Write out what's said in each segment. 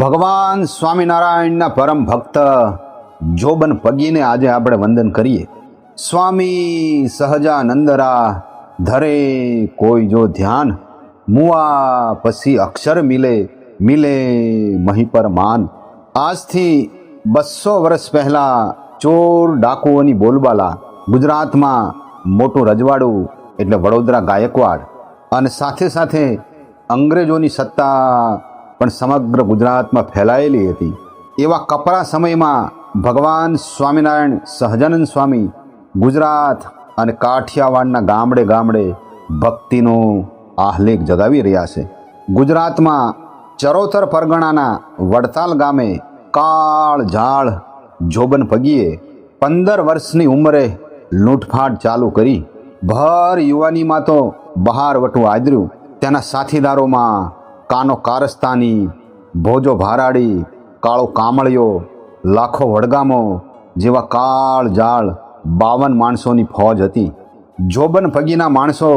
ભગવાન સ્વામિનારાયણના પરમ ભક્ત જોબન પગીને આજે આપણે વંદન કરીએ. સ્વામી સહજાનંદરા, ધરે કોઈ જો ધ્યાન, મુઆ પછી અક્ષર મિલે મિલે મહી પર માન. આજથી બસો વર્ષ પહેલાં ચોર ડાકુઓની બોલબાલા ગુજરાતમાં મોટું રજવાડું એટલે વડોદરા ગાયકવાડ અને સાથે સાથે અંગ્રેજોની સત્તા પણ સમગ્ર ગુજરાતમાં ફેલાયેલી હતી. એવા કપરા સમયમાં ભગવાન સ્વામિનારાયણ સહજાનંદ સ્વામી ગુજરાત અને કાઠિયાવાડના ગામડે ગામડે ભક્તિનો આહલેખ જગાવી રહ્યા છે. ગુજરાતમાં ચરોતર પરગણાના વડતાલ ગામે કાળ ઝાળ જોબન પગીએ પંદર વર્ષની ઉંમરે લૂંટફાટ ચાલુ કરી. ભર યુવાનીમાં તો બહાર વટું આદર્યું. તેના સાથીદારોમાં કાનો કારસ્તાની, ભોજો ભારાડી કાળો કામળિયો, લાખો વડગામો જેવા કાળ જાળ બાવન માણસોની ફોજ હતી. જોબન પગીના માણસો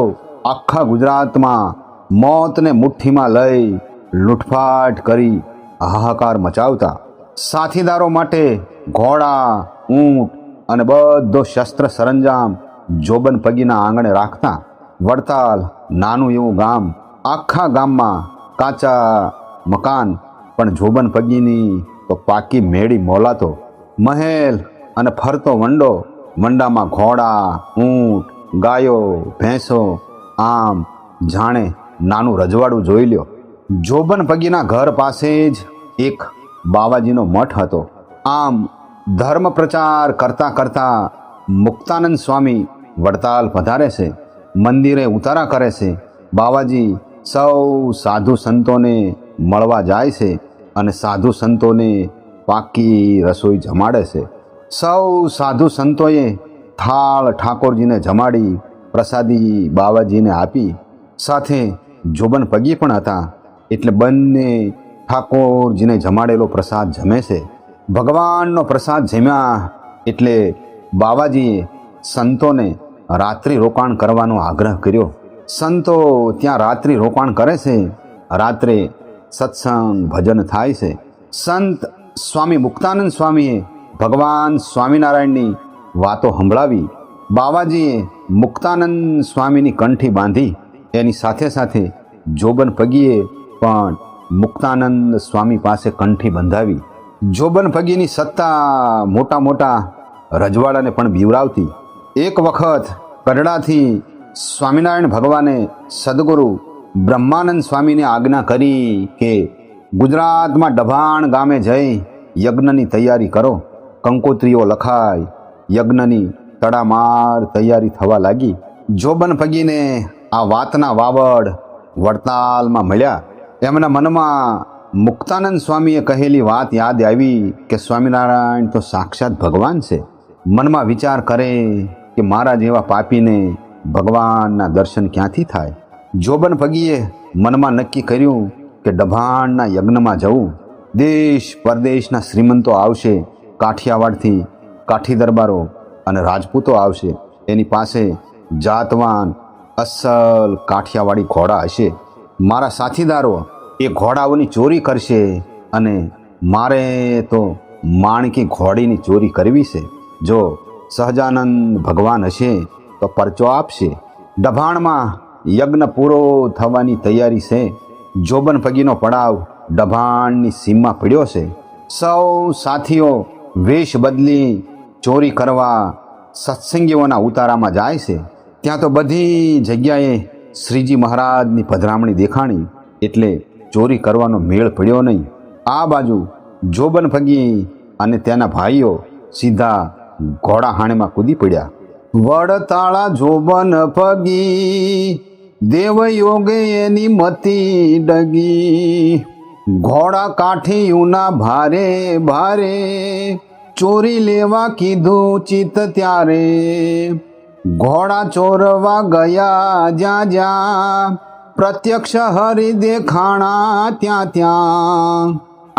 આખા ગુજરાતમાં મોતને મુઠ્ઠીમાં લઈ લૂંટફાટ કરી હાહાકાર મચાવતા. સાથીદારો માટે ઘોડા, ઊંટ અને બધો શસ્ત્ર સરંજામ જોબન પગીના આંગણે રાખતા. વડતાલ નાનું એવું ગામ આખા ગામમાં કાચા મકાન, પણ જોબન પગીની તો પાકી મેળી મોલાતો. મહેલ અને ફરતો વંડો વંડામાં ઘોડા, ઊંટ, ગાયો, ભેંસો, આમ જાણે નાનું રજવાડું જોઈ લ્યો. જોબન પગીના ઘર પાસે જ એક બાવાજીનો મઠ હતો. આમ ધર્મ પ્રચાર કરતા કરતા મુક્તાનંદ સ્વામી વડતાલ પધારે છે, મંદિરે ઉતારા કરે છે. બાવાજી સૌ સાધુ સંતોને મળવા જાય છે અને સાધુ સંતોને પાકી રસોઈ જમાડે છે. સૌ સાધુ સંતોએ થાળ ઠાકોરજીને જમાડી, પ્રસાદી બાવાજીને આપી. સાથે જોબન પગી પણ હતા. એટલે બંને ઠાકોરજીને જમાડેલો પ્રસાદ જમે છે. ભગવાનનો પ્રસાદ જમ્યા એટલે બાવાજીએ સંતોને રાત્રિ રોકાણ કરવાનો આગ્રહ કર્યો. સંતો ત્યાં રાત્રિ રોકાણ કરે છે. રાત્રે સત્સંગ, ભજન થાય છે. સંત સ્વામી મુક્તાનંદ સ્વામીએ ભગવાન સ્વામિનારાયણની વાતો સંભળાવી. બાવાજીએ મુક્તાનંદ સ્વામીની કંઠી બાંધી. એની સાથે સાથે જોબન પગીએ પણ મુક્તાનંદ સ્વામી પાસે કંઠી બંધાવી. જોબન પગીની સત્તા મોટા મોટા રજવાડાને પણ બીવરાવતી એક વખત કરડાથી સ્વામિનારાયણ ભગવાને સદગુરુ બ્રહ્માનંદ સ્વામીને આજ્ઞા કરી કે ગુજરાતમાં ડભાણ ગામે જઈ યજ્ઞની તૈયારી કરો. કંકોત્રીઓ લખાય, યજ્ઞની તડામાર તૈયારી થવા લાગી. જોબન પગીને આ વાતના વાવડ વડતાલમાં મળ્યા. એમના મનમાં મુક્તાનંદ સ્વામીએ કહેલી વાત યાદ આવી કે સ્વામિનારાયણ તો સાક્ષાત ભગવાન છે. મનમાં વિચાર કરે કે મારા જેવા પાપીને ભગવાનના દર્શન ક્યાંથી થાય? જોબન ભગીએ મનમાં નક્કી કર્યું કે ડભાણના યજ્ઞમાં જવું. દેશ પરદેશના શ્રીમંતો આવશે, કાઠિયાવાડથી કાઠી દરબારો અને રાજપૂતો આવશે. એની પાસે જાતવાન અસલ કાઠિયાવાડી ઘોડા હશે. મારા સાથીદારો એ ઘોડાઓની ચોરી કરશે અને મારે તો માણકી ઘોડીની ચોરી કરવી છે. જો સહજાનંદ ભગવાન હશે તો પરચો આપશે. ડભાણમાં યજ્ઞ પૂરો થવાની તૈયારી છે. જોબન પગીનો પડાવ ડભાણની સીમમાં પડ્યો છે. સૌ સાથીઓ, વેશ બદલી ચોરી કરવા સત્સંગીઓના ઉતારામાં જાય છે. ત્યાં તો બધી જગ્યાએ શ્રીજી મહારાજની પધરામણી દેખાણી એટલે ચોરી કરવાનો મેળ પડ્યો નહીં. આ બાજુ જોબન ફગી અને તેના ભાઈઓ સીધા ઘોડા હાણેમાં કૂદી પડ્યા. વડતાળા જોબન ફગી. દેવયોગે એની મતી ડગી. ઘોડા કાઠીયુના ભારે ભારે. ચોરી લેવા કીધું ચિત્ત ત્યારે. ઘોડા ચોરવા ગયા જ્યાં જ્યાં. પ્રત્યક્ષ હરિ દેખાણા ત્યાં ત્યાં.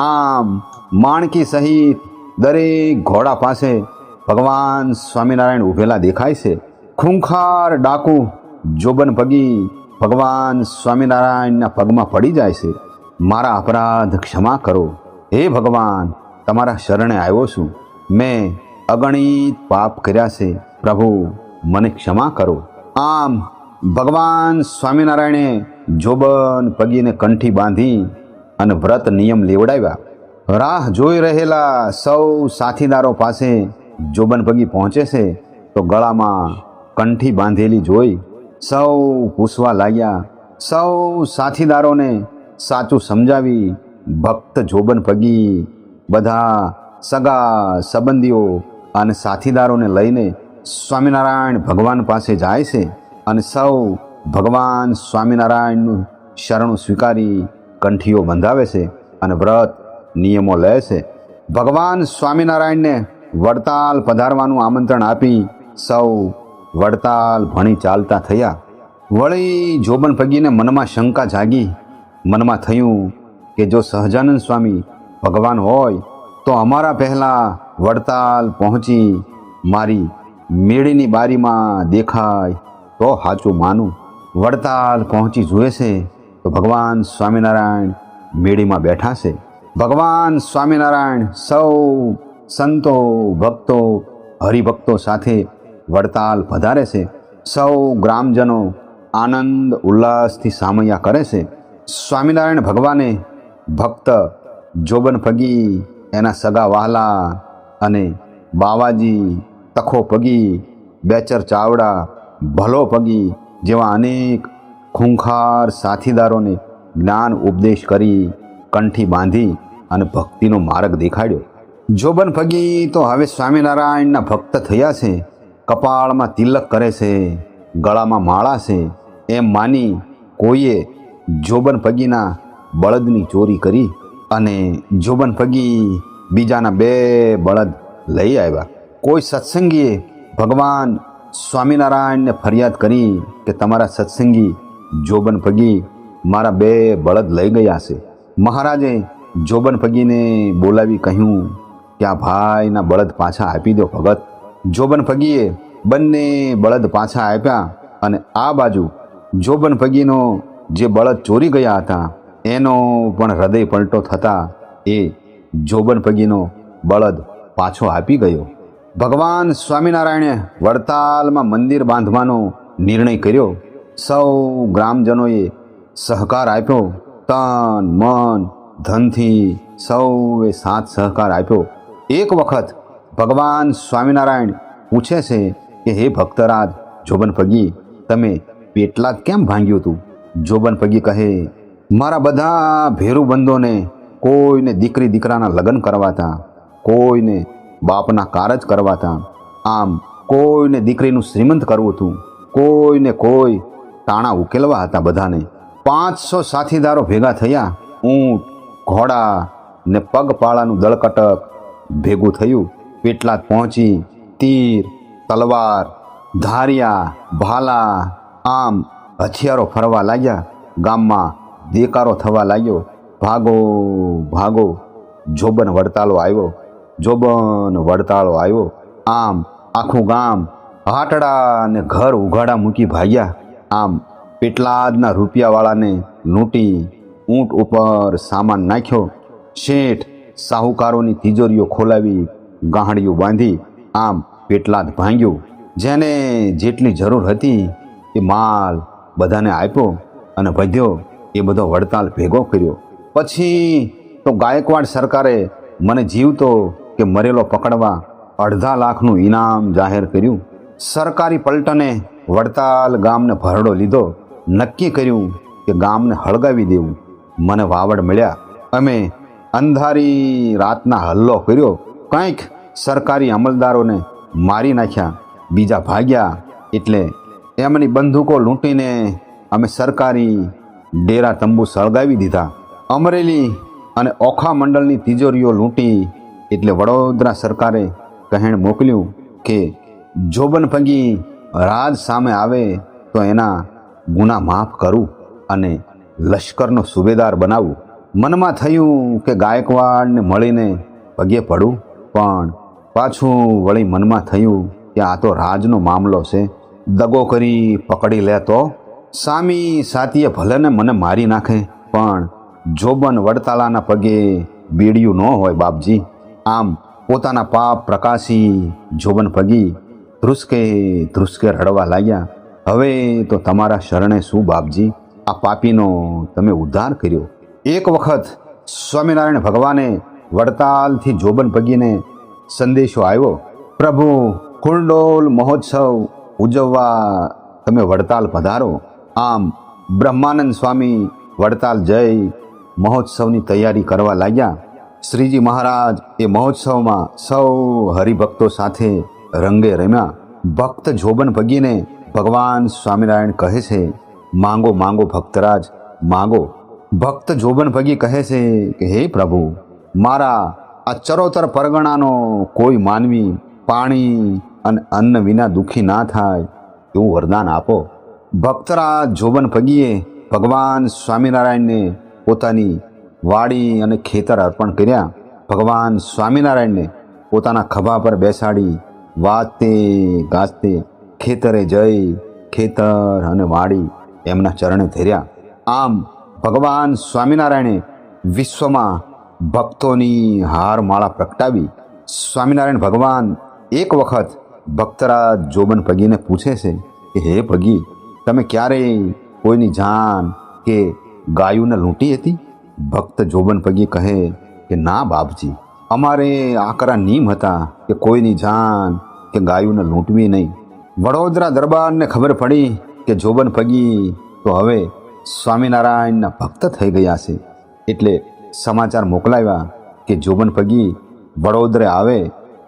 આમ, માણકી સહિત દરેક ઘોડા પાસે ભગવાન સ્વામિનારાયણ ઊભેલા દેખાય છે. ખૂંખાર ડાકુ જોબન પગી ભગવાન સ્વામિનારાયણના પગમાં પડી જાય છે. મારા અપરાધ ક્ષમા કરો. હે ભગવાન, તમારા શરણે આવ્યો છું. મેં અગણિત પાપ કર્યા છે. પ્રભુ, મને ક્ષમા કરો. આમ ભગવાન સ્વામિનારાયણે જોબન પગીને કંઠી બાંધી અને વ્રત નિયમ લેવડાવ્યા. રાહ જોઈ રહેલા સૌ સાથીદારો પાસે જોબન પગી પહોંચે છે, તો ગળામાં કંઠી બાંધેલી જોઈ સૌ પૂછવા લાગ્યા, સૌ સાથીદારોને સાચું સમજાવી ભક્ત જોબન પગી બધા સગા સંબંધીઓ અને સાથીદારોને લઈને સ્વામિનારાયણ ભગવાન પાસે જાય છે અને સૌ ભગવાન સ્વામિનારાયણનું શરણું સ્વીકારી કંઠીઓ બંધાવે છે અને વ્રત નિયમો લે છે. ભગવાન સ્વામિનારાયણને વડતાલ પધારવાનું આમંત્રણ આપી સૌ વડતાલ ભણી ચાલતા થયા. વળી જોબન પગીને મનમાં શંકા જાગી. મનમાં થયું કે જો સહજાનંદ સ્વામી ભગવાન હોય, તો અમારા પહેલાં વડતાલ પહોંચી મારી મેળીની બારીમાં દેખાય તો સાચું માનું. વડતાલ પહોંચી જુએ છે તો ભગવાન સ્વામિનારાયણ મેળીમાં બેઠા છે. ભગવાન સ્વામિનારાયણ સૌ સંતો, ભક્તો, હરિભક્તો સાથે વડતાલ વધારે છે. સૌ ગ્રામજનો આનંદ, ઉલ્લાસથી સામૈયા કરે છે. સ્વામિનારાયણ ભગવાને ભક્ત જોબન પગી એના સગા વહાલા અને બાવાજી, તખો પગી બેચર ચાવડા, ભલો પગી જેવા અનેક ખૂંખાર સાથીદારોને જ્ઞાન ઉપદેશ કરી કંઠી બાંધી અને ભક્તિનો માર્ગ દેખાડ્યો. જોબન ફગી તો હવે સ્વામિનારાયણના ભક્ત થયા છે. કપાળમાં તિલક કરે છે, ગળામાં માળા છે. એમ માની કોઈએ જોબન ફગીના બળદની ચોરી કરી અને જોબન ફગી બીજાના બે બળદ લઈ આવ્યા. કોઈ સત્સંગીએ ભગવાન સ્વામિનારાયણને ફરિયાદ કરી કે તમારા સત્સંગી જોબન ફગી મારા બે બળદ લઈ ગયા છે. મહારાજે જોબન ફગીને બોલાવી કહ્યું કે આ ભાઈના બળદ પાછા આપી દો ભગત. જોબન પગીએ બંને બળદ પાછા આપ્યા અને આ બાજુ જોબન પગીનો જે બળદ ચોરી ગયા હતા, એનો પણ હૃદય પલટો થતા એ જોબન પગીનો બળદ પાછો આપી ગયો. ભગવાન સ્વામિનારાયણે વડતાલમાં મંદિર બાંધવાનો નિર્ણય કર્યો. સૌ ગ્રામજનોએ સહકાર આપ્યો. તન, મન, ધનથી સૌએ સાથ સહકાર આપ્યો. એક વખત ભગવાન સ્વામિનારાયણ પૂછે છે કે, હે ભક્તરાજ, જોબન પગી તમે પેટલા કેમ ભાંગ્યું હતું જોબન પગી કહે, મારા બધા ભેરુબંધોને કોઈને દીકરી દીકરાના લગ્ન કરવાતા, કોઈને બાપના કારજ કરવાતા, આમ કોઈને દીકરીનું શ્રીમંત કરવું હતું કોઈને કોઈ તાણા ઉકેલવા હતા બધાને. પાંચસો સાથીદારો ભેગા થયા, ઊંટ, ઘોડા ને પગપાળાનું દળકટક ભેગું થયું. પેટલાદ પહોંચી, તીર, તલવાર, ધારિયા, ભાલા, આમ હથિયારો ફરવા લાગ્યા. ગામમાં દેકારો થવા લાગ્યો. ભાગો ભાગો, જોબન વડતાલો આવ્યો. જોબન વડતાળો આવ્યો. આમ આખું ગામ હાટડા ને ઘર ઉઘાડા મૂકી ભાગ્યા. આમ પેટલાદના રૂપિયાવાળાને લૂંટી, ઊંટ ઉપર સામાન નાખ્યો. શેઠ સાહુકારોની તિજોરીઓ ખોલાવી ગાંહડીઓ બાંધી આમ પેટલાદ ભાંગ્યું. જેને જેટલી જરૂર હતી એ માલ બધાને આપ્યો અને વધ્યો. એ બધો વડતાલ ભેગો કર્યો. પછી તો ગાયકવાડ સરકારે મને જીવતો કે મરેલો પકડવા અડધા લાખનું ઇનામ જાહેર કર્યું. સરકારી પલટને વડતાલ ગામને ભરડો લીધો. નક્કી કર્યું કે ગામને હળગાવી દેવું. મને વાવડ મળ્યા. અમે અંધારી રાતના હલ્લો કર્યો. કંઈક સરકારી અમલદારોને મારી નાખ્યા, બીજા ભાગ્યા. એટલે એમની બંદૂકો લૂંટીને અમે સરકારી ડેરા તંબુ સળગાવી દીધા. અમરેલી અને ઓખા મંડળની તિજોરીઓ લૂંટી એટલે વડોદરા સરકારે કહેણ મોકલ્યું કે જોબન પગી રાજ સામે આવે તો એના ગુના માફ કરું અને લશ્કરનો સુબેદાર બનાવું. મનમાં થયું કે ગાયકવાડને મળીને પગે પડું, પણ પાછું વળી મનમાં થયું કે આ તો રાજનો મામલો છે. દગો કરી પકડી લે તો? સામી સાતીએ ભલેને મને મારી નાખે, પણ જોબન વડતાલાના પગે બીડિયું ન હોય બાપજી. આમ પોતાના પાપ પ્રકાશી જોબન પગી ધ્રુસકે ધ્રુસકે રડવા લાગ્યા. હવે તો તમારા શરણે શું બાપજી? આ પાપીનો તમે ઉદ્ધાર કર્યો. એક વખત સ્વામિનારાયણ ભગવાને વડતાલથી જોબન પગીને સંદેશો આવ્યો પ્રભુ, કુંડોલ મહોત્સવ ઉજવવા તમે વડતાલ પધારો. આમ બ્રહ્માનંદ સ્વામી વડતાલ જઈ મહોત્સવની તૈયારી કરવા લાગ્યા. શ્રીજી મહારાજ એ મહોત્સવમાં સૌ હરિભક્તો સાથે રંગે રમ્યા. ભક્ત જોબન ભગીને ભગવાન સ્વામિનારાયણ કહે છે, માંગો માંગો ભક્તરાજ, માંગો. ભક્ત જોબન ભગી કહે છે કે, હે પ્રભુ, મારા આ ચરોતર પરગણાનો કોઈ માનવી પાણી અને અન્ન વિના દુઃખી ના થાય, એવું વરદાન આપો. ભક્તરા જોબન ભગીએ ભગવાન સ્વામિનારાયણને પોતાની વાડી અને ખેતર અર્પણ કર્યા. ભગવાન સ્વામિનારાયણને પોતાના ખભા પર બેસાડી વાતે ગાજતે ખેતરે જઈ ખેતર અને વાડી એમના ચરણે ધેર્યા. આમ ભગવાન સ્વામિનારાયણે વિશ્વમાં ભક્તોની હારમાળા પ્રગટાવી. સ્વામિનારાયણ ભગવાન એક વખત ભક્તરાજ જોબન પગીને પૂછે છે કે, હે પગી, તમે ક્યારેય કોઈની જાન કે ગાયુને લૂંટી હતી? ભક્ત જોબન પગી કહે કે, ના બાપજી, અમારે આકરા નિયમ હતા કે કોઈની જાન કે ગાયુને લૂંટવી નહીં. વડોદરા દરબારને ખબર પડી કે જોબન પગી, તો હવે સ્વામિનારાયણના ભક્ત થઈ ગયા છે. એટલે સમાચાર મોકલાવ્યા કે જોબન પગી વડોદરે આવે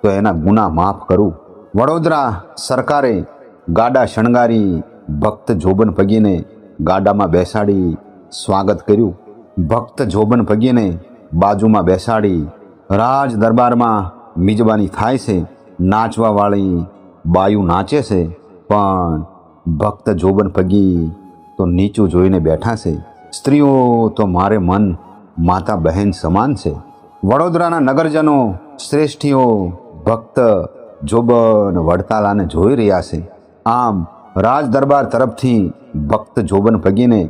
તો એના ગુના માફ કરું. વડોદરા સરકારે ગાડા શણગારી ભક્ત જોબન પગીને ગાડામાં બેસાડી સ્વાગત કર્યું. ભક્ત જોબન પગીને બાજુમાં બેસાડી રાજ દરબારમાં મિજબાની થાય છે નાચવાવાળી બાયું નાચે છે, પણ ભક્ત જોબન પગી તો નીચું જોઈને બેઠા છે. સ્ત્રીઓ તો મારે મન માતા બહેન સમાન છે. વડોદરાના નગરજનો, શ્રેષ્ઠીઓ, ભક્ત જોબન વડતાલાને જોઈ રહ્યા છે. આમ રાજ દરબાર તરફથી ભક્ત જોબન પગીને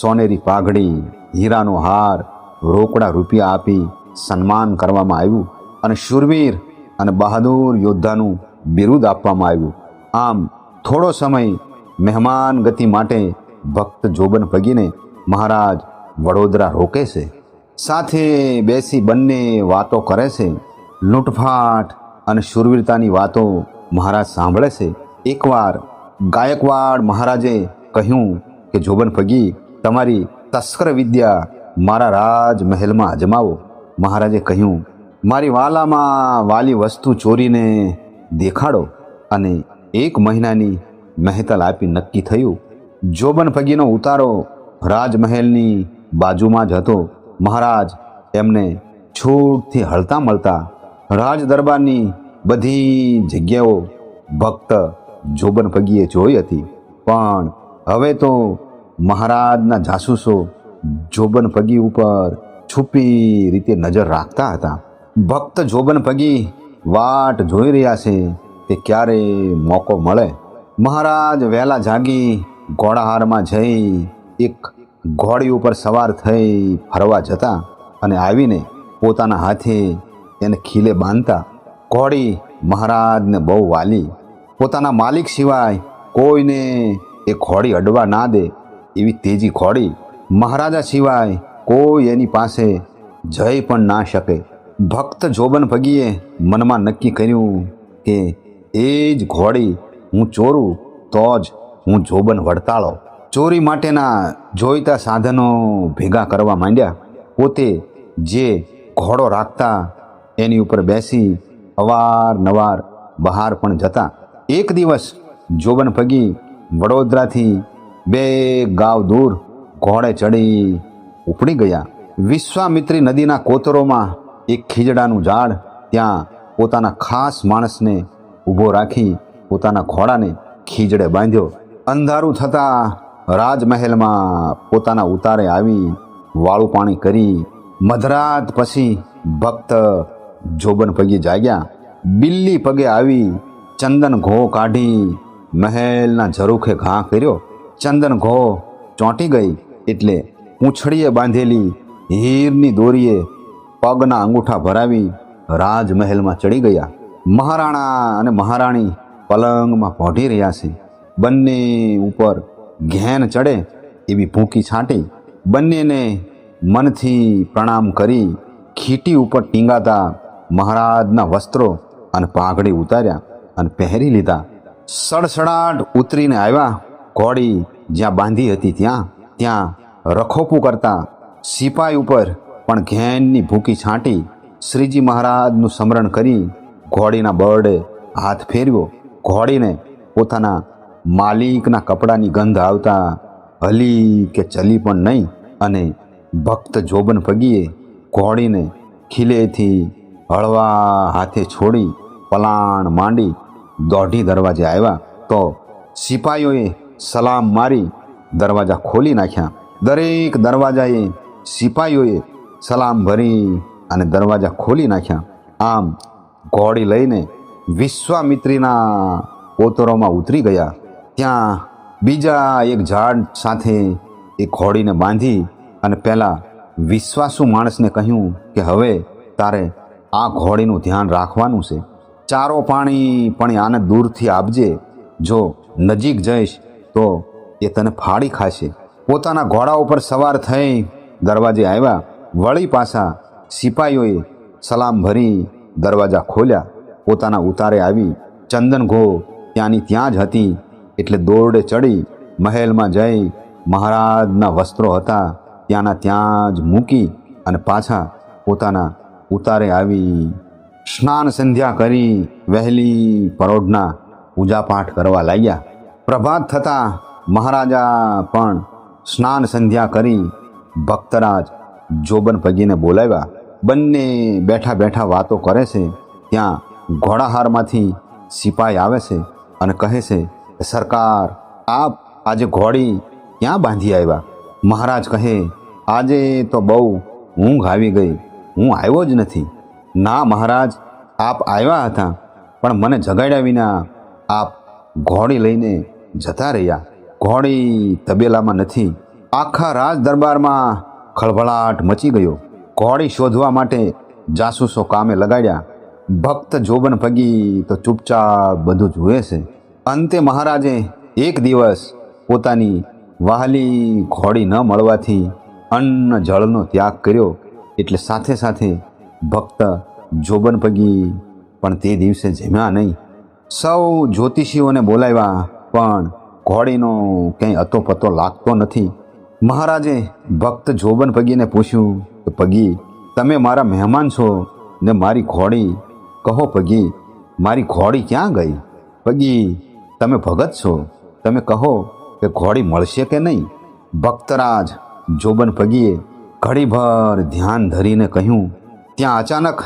સોનેરી પાઘડી, હીરાનો હાર, રોકડા રૂપિયા આપી સન્માન કરવામાં આવ્યું અને શૂરવીર અને બહાદુર યોદ્ધાનું બિરુદ આપવામાં આવ્યું. આમ થોડો સમય મહેમાન ગતિ માટે ભક્ત જોબન ભગીને મહારાજ વડોદરા રોકે છે. સાથે બેસી બંને વાતો કરે છે. લૂંટફાટ અને શૂરવીરતાની વાતો મહારાજ સાંભળે છે. એકવાર ગાયકવાડ મહારાજે કહ્યું કે, જોબન ફગી તમારી તસ્કર વિદ્યા મારા રાજમહેલમાં અજમાવો. મહારાજે કહ્યું, મારી વાલામાં વાલી વસ્તુ ચોરીને દેખાડો. અને એક મહિનાની મહેતલ આપી નક્કી થયું. જોબન ફગીનો ઉતારો રાજમહેલની બાજુમાં જ હતો. મહારાજ એમને છૂટથી હળતા મળતા રાજ દરબારની બધી જગ્યાઓ ભક્ત જોબન ફગીએ જોઈ હતી. પણ હવે તો મહારાજના જાસૂસો જોબન ફગી ઉપર છુપી રીતે નજર રાખતા હતા. ભક્ત જોબન ફગી વાટ જોઈ રહ્યા છે કે ક્યારે મોકો મળે. મહારાજ વહેલા જાગી ઘોડાહારમાં જઈ એક ઘોડી ઉપર સવાર થઈ ફરવા જતા અને આવીને પોતાના હાથે એને ખીલે બાંધતા ઘોડી મહારાજને બહુ વાલી. પોતાના માલિક સિવાય કોઈને એ ઘોડી અડવા ના દે એવી તેજી ઘોડી મહારાજા સિવાય કોઈ એની પાસે જઈ પણ ના શકે. ભક્ત જોબન ભગીએ મનમાં નક્કી કર્યું કે એ જ ઘોડી હું ચોરું તો જ હું જોબન વડતાળો ચોરી માટેના જોઈતા સાધનો ભેગા કરવા માંડ્યા. પોતે જે ઘોડો રાખતા એની ઉપર બેસી અવારનવાર બહાર પણ જતા. એક દિવસ જોબન પગી વડોદરાથી બે ગાવ દૂર ઘોડે ચડી ઉપડી ગયા. વિશ્વામિત્રી નદીના કોતરોમાં એક ખીજડાનું ઝાડ ત્યાં પોતાના ખાસ માણસને ઊભો રાખી પોતાના ઘોડાને ખીજડે બાંધ્યો. અંધારું થતાં રાજમહેલમાં પોતાના ઉતારે આવી વાળું પાણી કરી મધરાત પછી ભક્ત જોબન પગે જાગ્યા. બિલ્લી પગે આવી ચંદન ઘો કાઢી મહેલના ઝરૂખે ઘા કર્યો. ચંદન ઘો ચોંટી ગઈ એટલે પૂંછડીએ બાંધેલી હીરની દોરીએ પગના અંગૂઠા ભરાવી રાજમહેલમાં ચડી ગયા. મહારાણા અને મહારાણી પલંગમાં પહોંચી રહ્યા છે. બંને ઉપર ઘેન ચડે એવી ભૂંકી છાંટી બંનેને મનથી પ્રણામ કરી ખીટી ઉપર ટીંગાતા મહારાજના વસ્ત્રો અને પાઘડી ઉતાર્યા અને પહેરી લીધા. સડસડાટ ઉતરીને આવ્યા. ઘોડી જ્યાં બાંધી હતી ત્યાં ત્યાં રખોપું કરતા સિપાઈ ઉપર પણ ઘેનની ભૂકી છાંટી શ્રીજી મહારાજનું સ્મરણ કરી ઘોડીના બળે હાથ ફેરવ્યો. ઘોડીને પોતાના માલિકના કપડાની ગંધ આવતા હલી કે ચલી પણ નહીં અને ભક્ત જોબન પગીએ ઘોડીને ખીલેથી હળવા હાથે છોડી પલાણ માંડી દોઢી દરવાજે આવ્યા તો સિપાઈઓએ સલામ મારી દરવાજા ખોલી નાખ્યા. દરેક દરવાજાએ સિપાઈઓએ સલામ ભરી અને દરવાજા ખોલી નાખ્યા. આમ ઘોડી લઈને વિશ્વામિત્રીના કોતરોમાં ઉતરી ગયા. ત્યાં બીજા એક ઝાડ સાથે એ ઘોડીને બાંધી અને પહેલાં વિશ્વાસુ માણસને કહ્યું કે હવે તારે આ ઘોડીનું ધ્યાન રાખવાનું છે. ચારો પાણી પણ આને દૂરથી આપજે. જો નજીક જઈશ તો એ તને ફાડી ખાશે. પોતાના ઘોડા ઉપર સવાર થઈ દરવાજે આવ્યા. વળી પાછા સિપાહીઓએ સલામ ભરી દરવાજા ખોલ્યા. પોતાના ઉતારે આવી ચંદન ઘો ત્યાંની ત્યાં જ હતી. એટલે દોરડે ચડી મહેલમાં જઈ મહારાજના વસ્ત્રો હતા ત્યાંના ત્યાં જ મૂકી અને પાછા પોતાના ઉતારે આવી સ્નાન સંધ્યા કરી વહેલી પરોઢના પૂજાપાઠ કરવા લાગ્યા. પ્રભાત થતાં મહારાજા પણ સ્નાન સંધ્યા કરી ભક્તરાજ જોબન પગીને બોલાવ્યા. બંને બેઠા બેઠા વાતો કરે છે. ત્યાં ઘોડાહારમાંથી સિપાઈ આવે છે અને કહે છે સરકાર, આપ આજે ઘોડી ક્યાં બાંધી આવ્યા? મહારાજ કહે, આજે તો બહુ ઊંઘ આવી ગઈ, હું આવ્યો જ નથી. ના મહારાજ, આપ આવ્યા હતા, પણ મને જગાડ્યા વિના આપ ઘોડી લઈને જતા રહ્યા. ઘોડી તબેલામાં નથી, આખા રાજ દરબારમાં ખળભળાટ મચી ગયો. ઘોડી શોધવા માટે જાસૂસો કામે લગાડ્યા. ભક્ત જોબન ભગી તો ચૂપચાપ બધું જુએ છે. અંતે મહારાજે એક દિવસ પોતાની વહાલી ઘોડી ન મળવાથી અન્ન જળનો ત્યાગ કર્યો એટલે સાથે સાથે ભક્ત જોબન પગી પણ તે દિવસે જમ્યા નહીં. સૌ જ્યોતિષીઓને બોલાવ્યા, પણ ઘોડીનો કંઈ અતો પતો લાગતો નથી. મહારાજે ભક્ત જોબન પગીને પૂછ્યું કે, પગી, તમે મારા મહેમાન છો ને મારી ઘોડી? કહો પગી, મારી ઘોડી ક્યાં ગઈ? પગી તમે ભગત છો? તમે કહો કે ઘોડી મળશે કે નહીં? ભક્તરાજ જોબન પગીએ ઘડીભર ધ્યાન ધરીને કહ્યું, ત્યાં અચાનક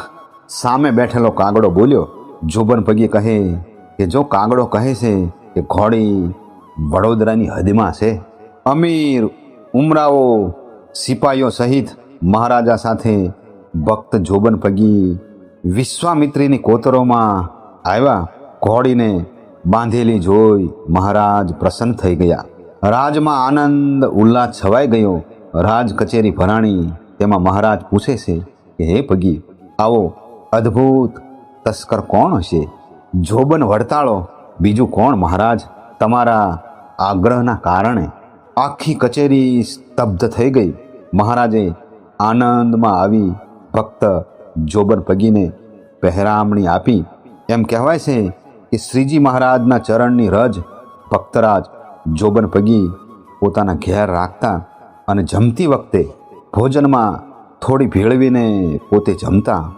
સામે બેઠેલો કાગડો બોલ્યો. જોબન પગી કહે, કે જો કાગડો કહે છે કે ઘોડી વડોદરાની હદમાં છે, અમીર, ઉમરાઓ, સિપાઈઓ સહિત મહારાજા સાથે ભક્ત જોબન પગી વિશ્વામિત્રીની કોતરોમાં આવ્યા. ઘોડીને બાંધેલી જોઈ મહારાજ પ્રસન્ન થઈ ગયા. રાજમાં આનંદ ઉલ્લાસ છવાઈ ગયો. રાજ કચેરી ભરાણી તેમાં મહારાજ પૂછે છે કે, હે પગી આવો અદ્ભુત તસ્કર કોણ હશે? જોબન વડતાળો, બીજું કોણ મહારાજ? તમારા આગ્રહના કારણે આખી કચેરી સ્તબ્ધ થઈ ગઈ. મહારાજે આનંદમાં આવી ભક્ત જોબન પગીને પહેરામણી આપી. એમ કહેવાય છે કે શ્રીજી મહારાજના ચરણની રજ ભક્તરાજ જોબન પગી પોતાના ઘેર રાખતા અને જમતી વખતે ભોજનમાં થોડી ભેળવીને પોતે જમતા,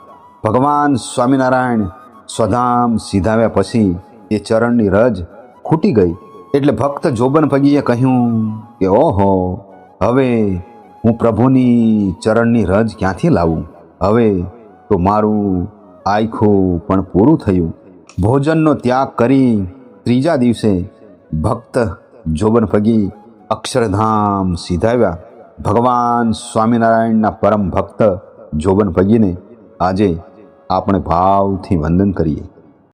ભગવાન સ્વામિનારાયણ સ્વધામ સીધાવ્યા પછી એ ચરણની રજ ખૂટી ગઈ. એટલે ભક્ત જોબન પગીએ કહ્યું કે, ઓહો, હવે હું પ્રભુની ચરણની રજ ક્યાંથી લાવું? હવે તો મારું આખું પણ પૂરું થયું. ભોજનનો ત્યાગ કરી ત્રીજા દિવસે ભક્ત જોબન ફગી અક્ષરધામ સીધાવ્યા. ભગવાન સ્વામિનારાયણના પરમ ભક્ત જોબન ફગીને આજે આપણે ભાવથી વંદન કરીએ.